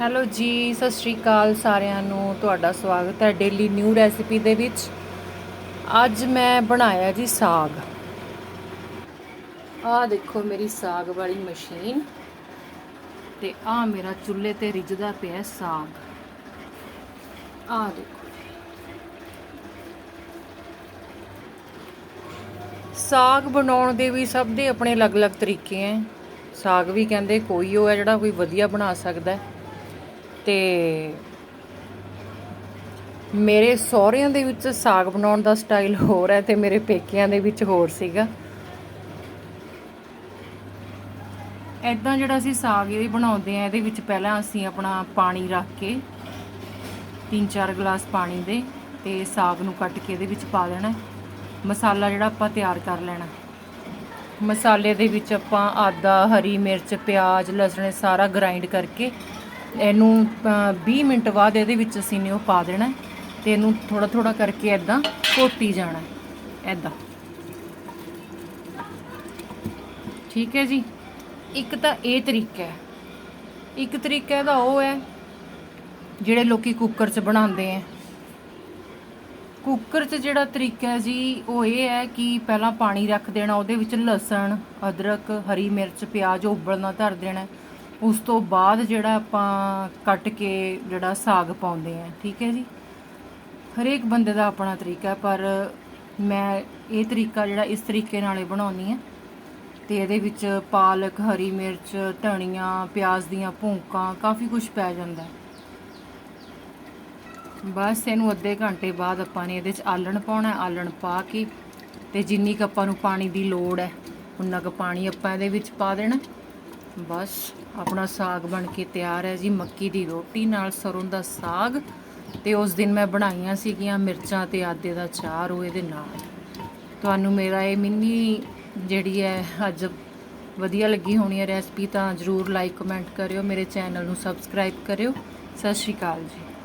Hello ਜੀ, ਸਤਿ ਸ਼੍ਰੀ ਅਕਾਲ ਸਾਰਿਆਂ ਨੂੰ, ਤੁਹਾਡਾ ਸਵਾਗਤ ਹੈ ਡੇਲੀ ਨਿਊ ਰੈਸਿਪੀ ਦੇ ਵਿੱਚ। ਅੱਜ ਮੈਂ ਬਣਾਇਆ ਜੀ ਸਾਗ। ਆਹ ਦੇਖੋ ਮੇਰੀ ਸਾਗ ਵਾਲੀ ਮਸ਼ੀਨ ਤੇ ਆਹ ਮੇਰਾ ਚੁੱਲ੍ਹੇ ਤੇ ਰਿੱਝਦਾ ਪਿਆ ਸਾਗ। ਆਹ ਦੇਖੋ। ਸਾਗ ਬਣਾਉਣ ਦੇ ਵੀ ਸਭ ਦੇ ਆਪਣੇ ਅਲੱਗ-ਅਲੱਗ ਤਰੀਕੇ ਹੈ ਸਾਗ ਵੀ ਕਹਿੰਦੇ ਕੋਈ ਉਹ ਹੈ ਜਿਹੜਾ ਕੋਈ ਵਧੀਆ ਬਣਾ ਸਕਦਾ ਹੈ। ਤੇ ਮੇਰੇ ਸਹੁਰਿਆਂ ਦੇ ਵਿੱਚ ਸਾਗ ਬਣਾਉਣ ਦਾ ਸਟਾਈਲ ਹੋਰ ਹੈ ਤੇ ਮੇਰੇ ਪੇਕਿਆਂ ਦੇ ਵਿੱਚ ਹੋਰ ਸੀਗਾ। ਐਦਾਂ ਜਿਹੜਾ ਅਸੀਂ ਸਾਗ ਇਹ ਬਣਾਉਂਦੇ ਆ ਇਹਦੇ ਵਿੱਚ ਪਹਿਲਾਂ ਅਸੀਂ ਆਪਣਾ ਪਾਣੀ ਰੱਖ ਕੇ 3-4 ਗਲਾਸ ਪਾਣੀ ਦੇ ਤੇ ਸਾਗ ਨੂੰ ਕੱਟ ਕੇ ਇਹਦੇ ਵਿੱਚ ਪਾ ਦੇਣਾ। ਮਸਾਲਾ ਜਿਹੜਾ ਆਪਾਂ ਤਿਆਰ ਕਰ ਲੈਣਾ। ਮਸਾਲੇ ਦੇ ਵਿੱਚ ਆਪਾਂ ਆਦਾ ਹਰੀ ਮਿਰਚ, ਪਿਆਜ਼, ਲਸਣ ਸਾਰਾ ਗ੍ਰਾਈਂਡ ਕਰਕੇ ਇਹਨੂੰ 20 ਮਿੰਟ ਬਾਅਦ ਇਹਦੇ ਵਿੱਚ ਅਸੀਂ ਨੇ ਉਹ ਪਾ ਦੇਣਾ। ਤੇ ਇਹਨੂੰ ਥੋੜਾ ਥੋੜਾ ਕਰਕੇ ਐਦਾਂ ਘੋਟੀ ਜਾਣਾ। ਐਦਾਂ ਠੀਕ ਹੈ ਜੀ? ਇੱਕ ਤਾਂ ਇਹ ਤਰੀਕਾ ਹੈ। ਇੱਕ ਤਰੀਕਾ ਇਹਦਾ ਉਹ ਹੈ, ਜਿਹੜੇ ਲੋਕੀ ਕੁੱਕਰ 'ਚ ਬਣਾਉਂਦੇ ਆ ਕੁੱਕਰ 'ਚ ਜਿਹੜਾ ਤਰੀਕਾ ਹੈ ਜੀ, ਉਹ ਇਹ ਹੈ ਕਿ ਪਹਿਲਾਂ ਪਾਣੀ ਰੱਖ ਦੇਣਾ, ਉਹਦੇ ਵਿੱਚ ਲਸਣ, ਅਦਰਕ, ਹਰੀ ਮਿਰਚ, ਪਿਆਜ਼ ਉਬਲਣਾ, ਧਰ ਦੇਣਾ। ਉਸ ਤੋਂ ਬਾਅਦ ਜਿਹੜਾ ਆਪਾਂ ਕੱਟ ਕੇ ਜਿਹੜਾ ਸਾਗ ਪਾਉਂਦੇ ਆ ਠੀਕ ਹੈ ਜੀ? ਹਰੇਕ ਬੰਦੇ ਦਾ ਆਪਣਾ ਤਰੀਕਾ, ਪਰ ਮੈਂ ਇਹ ਤਰੀਕਾ ਜਿਹੜਾ ਇਸ ਤਰੀਕੇ ਨਾਲ ਹੀ ਬਣਾਉਣੀ ਹੈ ਤੇ ਇਹਦੇ ਵਿੱਚ ਪਾਲਕ, ਹਰੀ ਮਿਰਚ, ਧਨੀਆ, ਪਿਆਜ਼ ਦੀਆਂ ਭੂੰਕਾਂ ਕਾਫੀ ਕੁਝ ਪੈ ਜਾਂਦਾ। ਬਸ ਇਹਨੂੰ ਅੱਧੇ ਘੰਟੇ ਬਾਅਦ ਆਪਾਂ ਨੇ ਇਹਦੇ 'ਚ ਆਲਣ ਪਾਉਣਾ ਹੈ ਆਲਣ ਪਾ ਕੇ ਤੇ ਜਿੰਨੀ ਕੁ ਆਪਾਂ ਨੂੰ ਪਾਣੀ ਦੀ ਲੋੜ ਹੈ, ਉਨਾ ਕੁ ਪਾਣੀ ਆਪਾਂ ਇਹਦੇ ਵਿੱਚ ਪਾ ਦੇਣਾ। ਬਸ ਆਪਣਾ ਸਾਗ ਬਣ ਕੇ ਤਿਆਰ ਹੈ ਜੀ, ਮੱਕੀ ਦੀ ਰੋਟੀ ਨਾਲ ਸਰੋਂ ਦਾ ਸਾਗ ਤੇ ਉਸ ਦਿਨ ਮੈਂ ਬਣਾਈਆਂ ਸੀਗੀਆਂ ਮਿਰਚਾਂ ਤੇ ਆਦੇ ਦਾ ਚਾਰ ਉਹ ਇਹਦੇ ਨਾਲ। ਤੁਹਾਨੂੰ ਮੇਰਾ ਇਹ ਮਿੰਨੀ ਜਿਹੜੀ ਹੈ, ਅੱਜ ਵਧੀਆ ਲੱਗੀ ਹੋਣੀ ਹੈ ਰੈਸਪੀ ਤਾਂ ਜਰੂਰ ਲਾਈਕ ਕਮੈਂਟ ਕਰਿਓ, ਮੇਰੇ ਚੈਨਲ ਨੂੰ ਸਬਸਕ੍ਰਾਈਬ ਕਰਿਓ। ਸਤਿ ਸ਼੍ਰੀ ਅਕਾਲ ਜੀ।